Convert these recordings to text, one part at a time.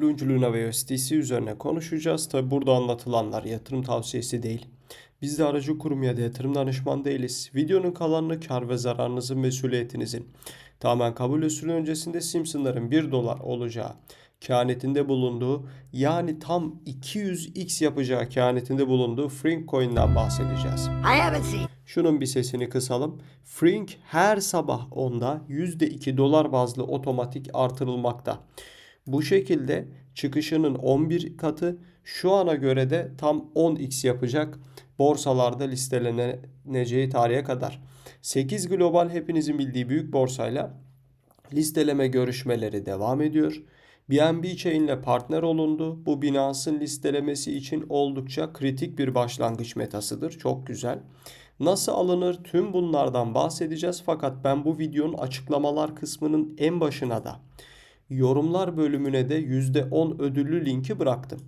Lunch Luna ve USDC üzerine konuşacağız. Tabi burada anlatılanlar yatırım tavsiyesi değil. Biz de aracı kurum ya da yatırım danışman değiliz. Videonun kalanını kar ve zararınızın mesuliyetinizin tamamen kabul usulü öncesinde Simpsonların 1 dolar olacağı kehanetinde bulunduğu yani tam 200x yapacağı kehanetinde bulunduğu Frink Coin'den bahsedeceğiz. Şunun bir sesini kısalım. Frink her sabah onda %2 dolar bazlı otomatik artırılmakta. Bu şekilde çıkışının 11 katı şu ana göre de tam 10x yapacak borsalarda listeleneceği tarihe kadar. 8 global hepinizin bildiği büyük borsayla listeleme görüşmeleri devam ediyor. BNB Chain ile partner olundu. Bu Binance'ın listelemesi için oldukça kritik bir başlangıç metasıdır. Çok güzel. Nasıl alınır tüm bunlardan bahsedeceğiz fakat ben bu videonun açıklamalar kısmının en başına da yorumlar bölümüne de %10 ödüllü linki bıraktım.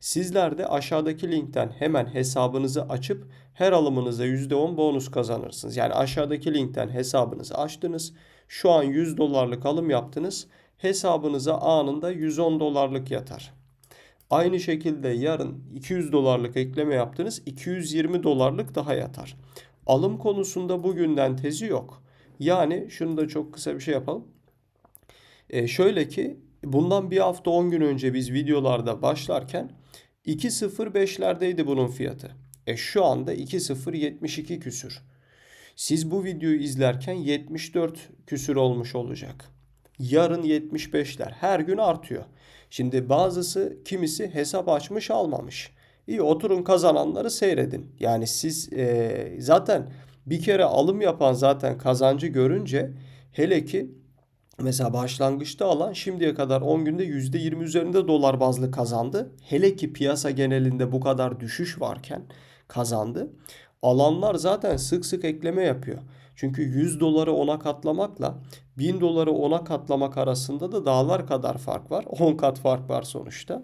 Sizler de aşağıdaki linkten hemen hesabınızı açıp her alımınıza %10 bonus kazanırsınız. Yani aşağıdaki linkten hesabınızı açtınız. Şu an 100 dolarlık alım yaptınız. Hesabınıza anında 110 dolarlık yatar. Aynı şekilde yarın 200 dolarlık ekleme yaptınız 220 dolarlık daha yatar. Alım konusunda bugünden tezi yok. Yani şunu da çok kısa bir şey yapalım. E şöyle ki bundan bir hafta 10 gün önce biz videolarda başlarken 2.05'lerdeydi bunun fiyatı. E şu anda 2.072 küsür. Siz bu videoyu izlerken 74 küsür olmuş olacak. Yarın 75'ler. Her gün artıyor. Şimdi bazısı kimisi hesap açmış almamış. İyi oturun kazananları seyredin. Yani siz e, zaten bir kere alım yapan zaten kazancı görünce hele ki mesela başlangıçta alan şimdiye kadar 10 günde %20 üzerinde dolar bazlı kazandı. Hele ki piyasa genelinde bu kadar düşüş varken kazandı. Alanlar zaten sık sık ekleme yapıyor. Çünkü 100 doları 10'a katlamakla 1000 doları 10'a katlamak arasında da dağlar kadar fark var. 10 kat fark var sonuçta.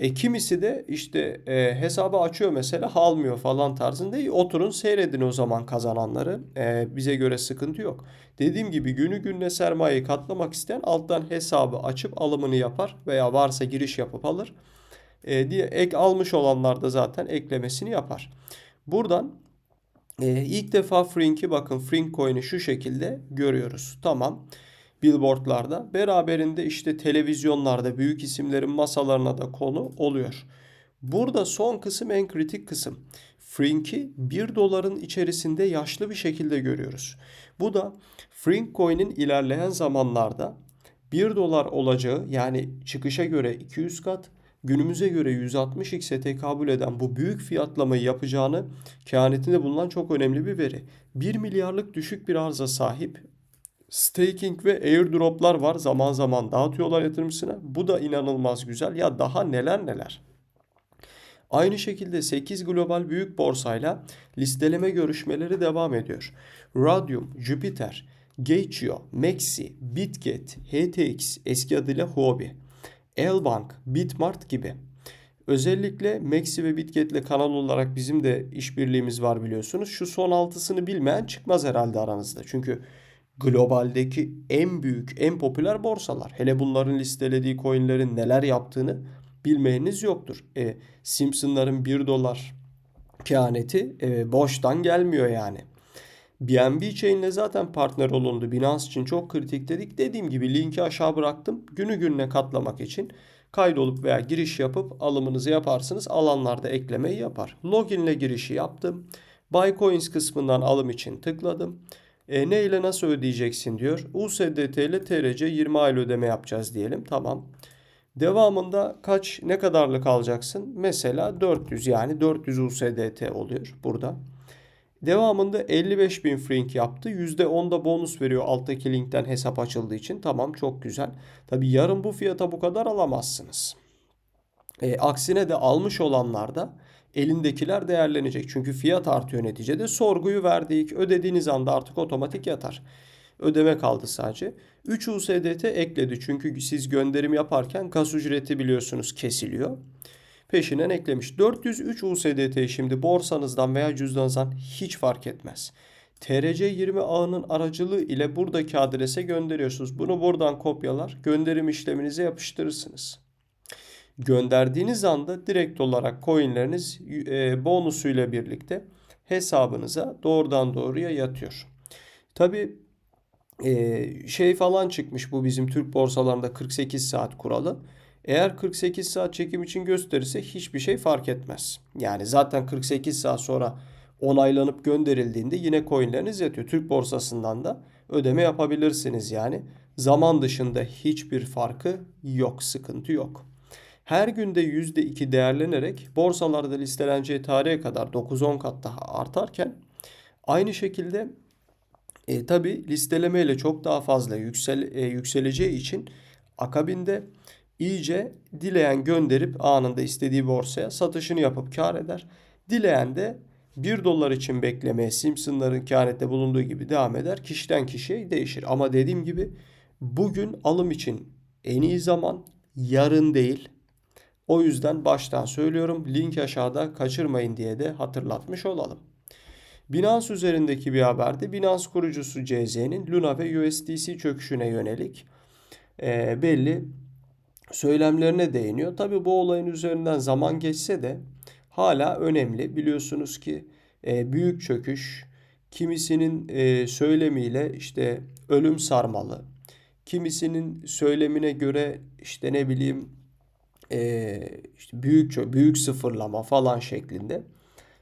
E kimisi de işte e, hesabı açıyor mesela almıyor falan tarzında. Oturun seyredin o zaman kazananları. E, bize göre sıkıntı yok. Dediğim gibi günü gününe sermayeyi katlamak isteyen alttan hesabı açıp alımını yapar veya varsa giriş yapıp alır. E, diye ek almış olanlar da zaten eklemesini yapar. Buradan e, ilk defa Frink'i bakın Frink coin'i şu şekilde görüyoruz. Tamam. Billboardlarda beraberinde işte televizyonlarda büyük isimlerin masalarına da konu oluyor. Burada son kısım en kritik kısım. Frink'i 1 doların içerisinde yaşlı bir şekilde görüyoruz. Bu da Frink coin'in ilerleyen zamanlarda 1 dolar olacağı yani çıkışa göre 200 kat günümüze göre 160x'e tekabül eden bu büyük fiyatlamayı yapacağını kehanetinde bulunan çok önemli bir veri. 1 milyarlık düşük bir arıza sahip staking ve airdroplar var. Zaman zaman dağıtıyorlar yatırımcısına. Bu da inanılmaz güzel. Ya daha neler neler. Aynı şekilde 8 global büyük borsayla listeleme görüşmeleri devam ediyor. Radium, Jupiter, Gate.io, Maxi, Bitget, HTX eski adıyla Huobi, Elbank, Bitmart gibi. Özellikle Maxi ve Bitget'le kanal olarak bizim de işbirliğimiz var biliyorsunuz. Şu son altısını bilmeyen çıkmaz herhalde aranızda. Çünkü globaldeki en büyük, en popüler borsalar. Hele bunların listelediği coinlerin neler yaptığını bilmeyeniz yoktur. E, Simpson'ların 1 dolar kehaneti e, boştan gelmiyor yani. BNB Chain'le zaten partner olundu. Binance için çok kritik dedik. Dediğim gibi linki aşağı bıraktım. Günü gününe katlamak için kaydolup veya giriş yapıp alımınızı yaparsınız. Alanlarda eklemeyi yapar. Login ile girişi yaptım. Buy Coins kısmından alım için tıkladım. E, ne ile nasıl ödeyeceksin diyor. USDT ile TRC 20 aylık ödeme yapacağız diyelim. Tamam. Devamında kaç ne kadarlık alacaksın? Mesela 400 yani 400 USDT oluyor burada. Devamında 55 bin frink yaptı. %10'da bonus veriyor alttaki linkten hesap açıldığı için. Tamam çok güzel. Tabi yarın bu fiyata bu kadar alamazsınız. E, aksine de almış olanlar da elindekiler değerlenecek. Çünkü fiyat artıyor neticede. Sorguyu verdik. Ödediğiniz anda artık otomatik yatar. Ödeme kaldı sadece. 3 USDT ekledi. Çünkü siz gönderim yaparken gaz ücreti biliyorsunuz kesiliyor. Peşinden eklemiş. 403 USDT şimdi borsanızdan veya cüzdanınızdan hiç fark etmez. TRC20 ağının aracılığı ile buradaki adrese gönderiyorsunuz. Bunu buradan kopyalar, gönderim işleminize yapıştırırsınız. Gönderdiğiniz anda direkt olarak coinleriniz e, bonusuyla birlikte hesabınıza doğrudan doğruya yatıyor. Tabi e, şey falan çıkmış bu bizim Türk borsalarında 48 saat kuralı. Eğer 48 saat çekim için gösterirse hiçbir şey fark etmez. Yani zaten 48 saat sonra onaylanıp gönderildiğinde yine coinleriniz yatıyor. Türk borsasından da ödeme yapabilirsiniz yani. Zaman dışında hiçbir farkı yok, sıkıntı yok. Her günde %2 değerlenerek borsalarda listeleneceği tarihe kadar 9-10 kat daha artarken aynı şekilde e, tabi listeleme ile çok daha fazla yüksel, e, yükseleceği için akabinde iyice dileyen gönderip anında istediği borsaya satışını yapıp kar eder. Dileyen de 1 dolar için beklemeye Simpsonların kehanette bulunduğu gibi devam eder. Kişiden kişiye değişir. Ama dediğim gibi bugün alım için en iyi zaman yarın değil. O yüzden baştan söylüyorum link aşağıda kaçırmayın diye de hatırlatmış olalım. Binance üzerindeki bir haberde Binance kurucusu CZ'nin Luna ve USDC çöküşüne yönelik e, belli söylemlerine değiniyor. Tabi bu olayın üzerinden zaman geçse de hala önemli. Biliyorsunuz ki e, büyük çöküş kimisinin e, söylemiyle işte ölüm sarmalı. Kimisinin söylemine göre işte ne bileyim e, işte büyük büyük sıfırlama falan şeklinde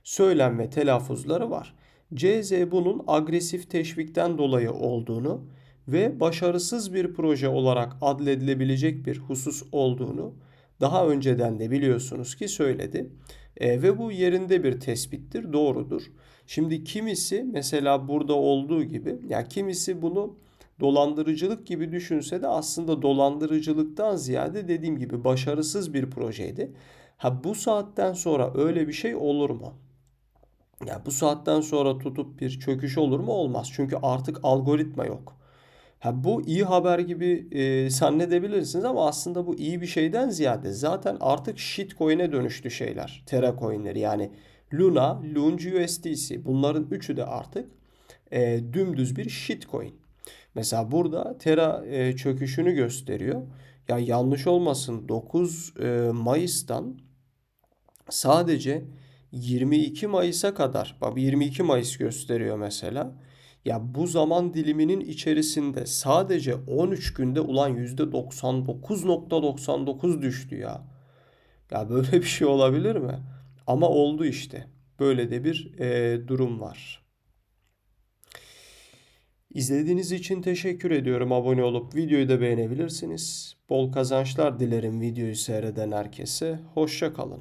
söylem ve telaffuzları var. CZ bunun agresif teşvikten dolayı olduğunu ve başarısız bir proje olarak adledilebilecek bir husus olduğunu daha önceden de biliyorsunuz ki söyledi. E, ve bu yerinde bir tespittir, doğrudur. Şimdi kimisi mesela burada olduğu gibi ya kimisi bunu dolandırıcılık gibi düşünse de aslında dolandırıcılıktan ziyade dediğim gibi başarısız bir projeydi. Ha bu saatten sonra öyle bir şey olur mu? Ya bu saatten sonra tutup bir çöküş olur mu? Olmaz. Çünkü artık algoritma yok. Ha bu iyi haber gibi e, zannedebilirsiniz ama aslında bu iyi bir şeyden ziyade zaten artık shitcoin'e dönüştü şeyler. Terra coin'leri yani Luna, Lunge USDC bunların üçü de artık e, dümdüz bir shitcoin. Mesela burada Terra e, çöküşünü gösteriyor. Ya yanlış olmasın 9 e, Mayıs'tan sadece 22 Mayıs'a kadar bak 22 Mayıs gösteriyor mesela. Ya bu zaman diliminin içerisinde sadece 13 günde ulan %99.99 düştü ya. Ya böyle bir şey olabilir mi? Ama oldu işte. Böyle de bir e, durum var. İzlediğiniz için teşekkür ediyorum. Abone olup videoyu da beğenebilirsiniz. Bol kazançlar dilerim videoyu seyreden herkese. Hoşça kalın.